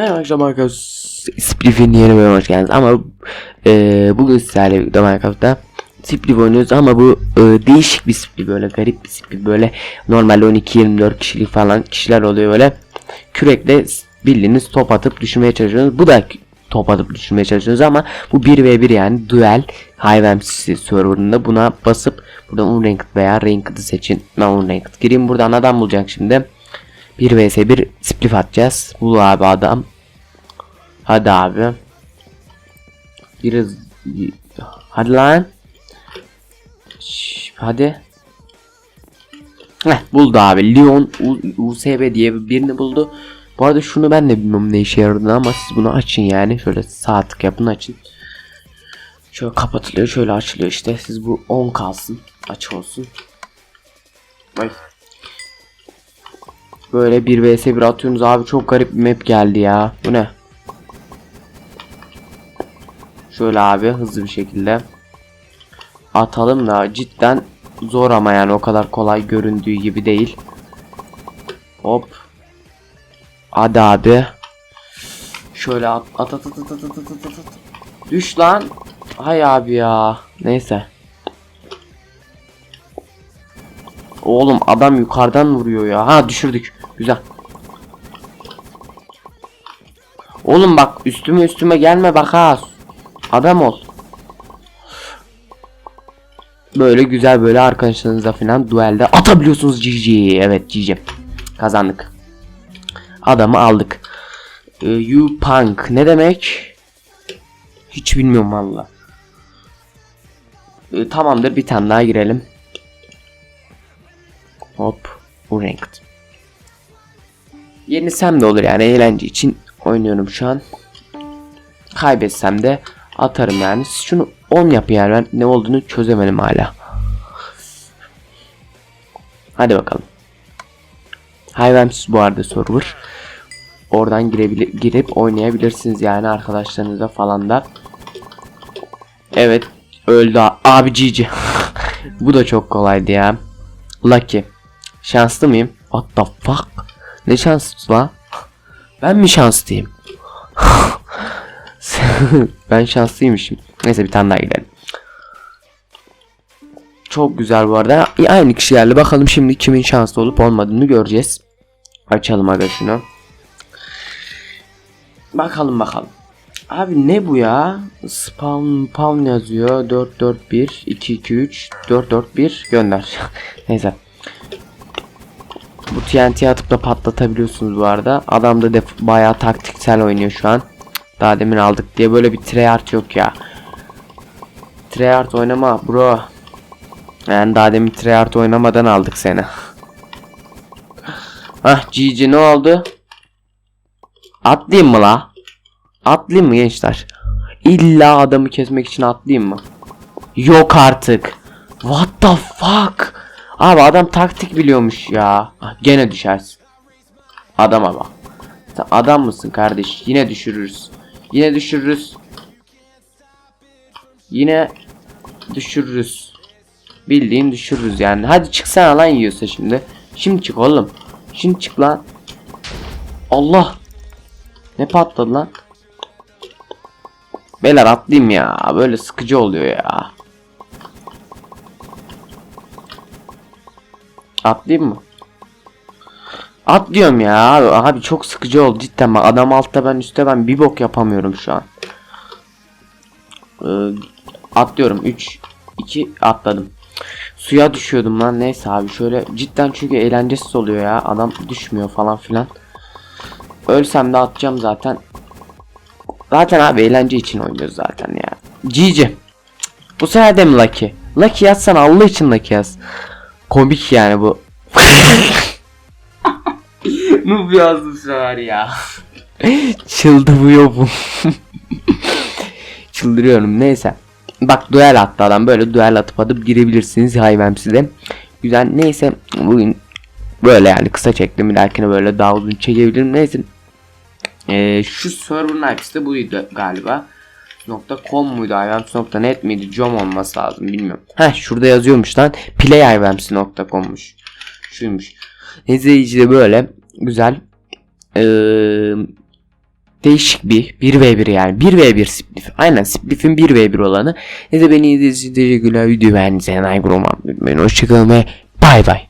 Selam arkadaşlar. Splif'in yeni bölümüne hoş geldiniz. Ama e, bugün sizlerle birlikte Minecraft'ta Splif oynuyoruz ama bu e, değişik bir Splif böyle garip bir Splif böyle normalde 12-24 kişilik falan kişiler oluyor böyle kürekle bildiğiniz top atıp düşürmeye çalışıyorsunuz. Bu da top atıp düşürmeye çalışıyorsunuz ama bu 1v1 yani duel Hayvemsi serverında buna basıp buradan unranked veya ranked'ı seçin. Ben unranked gireyim buradan adam bulacak şimdi. 1 vs 1 spliff atacağız. Bul abi adam. Hadi abi. Biraz hadi lan. Şş, hadi. Heh, buldu abi. Leon U- USB diye birini buldu. Bu arada şunu ben de bilmiyorum ne işe yaradığını ama siz bunu açın yani. Şöyle sağ yapın açın. Şöyle kapatılıyor şöyle açılıyor işte. Siz bu 10 kalsın. Açık olsun. Ay. Böyle 1 vs 1 atıyorsunuz abi çok garip bir map geldi ya. Bu ne? Şöyle abi hızlı bir şekilde atalım da cidden zor ama yani o kadar kolay göründüğü gibi değil. Hop. Hadi abi. Şöyle at at at at at at at at at at. Düş lan. Hay abi ya. Neyse. Oğlum adam yukarıdan vuruyor ya. Ha düşürdük. Güzel. Oğlum bak üstüme üstüme gelme bak ha. Adam ol. Böyle güzel böyle arkadaşlarınızla falan duelde atabiliyorsunuz GG. Evet GG. Kazandık. Adamı aldık. Ee, you punk ne demek? Hiç bilmiyorum valla. Ee, tamamdır bir tane daha girelim. Hop. Bu ranked. Yenisem de olur yani eğlence için oynuyorum şu an. Kaybetsem de atarım yani. Siz şunu 10 yapın yani ben ne olduğunu çözemedim hala. Hadi bakalım. Hayvemsiz bu arada server. Oradan girebilir, girip oynayabilirsiniz yani arkadaşlarınızla falan da. Evet öldü abi GG. bu da çok kolaydı ya. Lucky. Şanslı mıyım? What the fuck? Ne şanslı lan? Ben mi şanslıyım? ben şanslıymışım. Neyse bir tane daha gidelim. Çok güzel bu arada. Aynı kişilerle bakalım şimdi kimin şanslı olup olmadığını göreceğiz. Açalım aga şunu. Bakalım bakalım. Abi ne bu ya? Spawn spawn yazıyor. 441 223 441 gönder. Neyse. Bu TNT atıp da patlatabiliyorsunuz bu arada. Adam da def bayağı taktiksel oynuyor şu an. Daha demin aldık diye böyle bir tryhard yok ya. Tryhard oynama bro. Yani daha demin tryhard oynamadan aldık seni. Hah GG ne oldu? Atlayayım mı la? Atlayayım mı gençler? İlla adamı kesmek için atlayayım mı? Yok artık. What the fuck? Abi adam taktik biliyormuş ya. Ah, Gene düşersin. Adama bak. Sen adam mısın kardeş? Yine düşürürüz. Yine düşürürüz. Yine düşürürüz. Bildiğin düşürürüz yani. Hadi çıksana lan yiyorsa şimdi. Şimdi çık oğlum. Şimdi çık lan. Allah. Ne patladı lan? Beyler atlayayım ya. Böyle sıkıcı oluyor ya. Atlayayım mı? Atlıyorum ya abi, abi çok sıkıcı oldu cidden bak adam altta ben üstte ben bir bok yapamıyorum şu an. Ee, atlıyorum 3 2 atladım. Suya düşüyordum lan neyse abi şöyle cidden çünkü eğlencesiz oluyor ya adam düşmüyor falan filan. Ölsem de atacağım zaten. Zaten abi eğlence için oynuyoruz zaten ya. Cici. Bu sefer de mi Lucky? Lucky yazsana Allah için Lucky yaz. Komik yani bu. Noob yazdım sefer ya. Çıldırıyor bu. Çıldırıyorum neyse. Bak duel attı adam böyle duel atıp atıp girebilirsiniz hayvemsi de. Güzel neyse bugün böyle yani kısa çektim bir dahakine böyle daha uzun çekebilirim neyse. Ee, şu server IP'si buydu galiba. .com muydu hayvemsi.net miydi com olması lazım bilmiyorum. Heh şurada yazıyormuş lan playhayvemsi.com'muş. Şuymuş. İzleyici de böyle güzel. Ee, değişik bir 1v1 yani 1v1 splif. Aynen splifin 1v1 olanı. Ne de beni izlediğiniz için teşekkürler. Video beğendiyseniz like, atmayı unutmayın. Hoşçakalın ve bay bay.